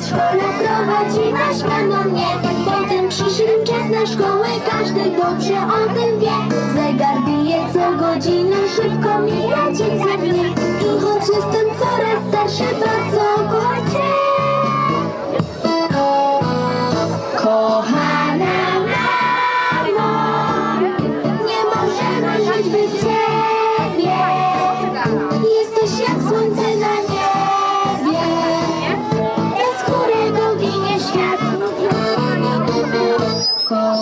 szkole prowadzi na śmiano mnie. Potem przyszedł czas na szkołę, każdy dobrze o tym wie. Zegar bije co godzinę, szybko mija Cool.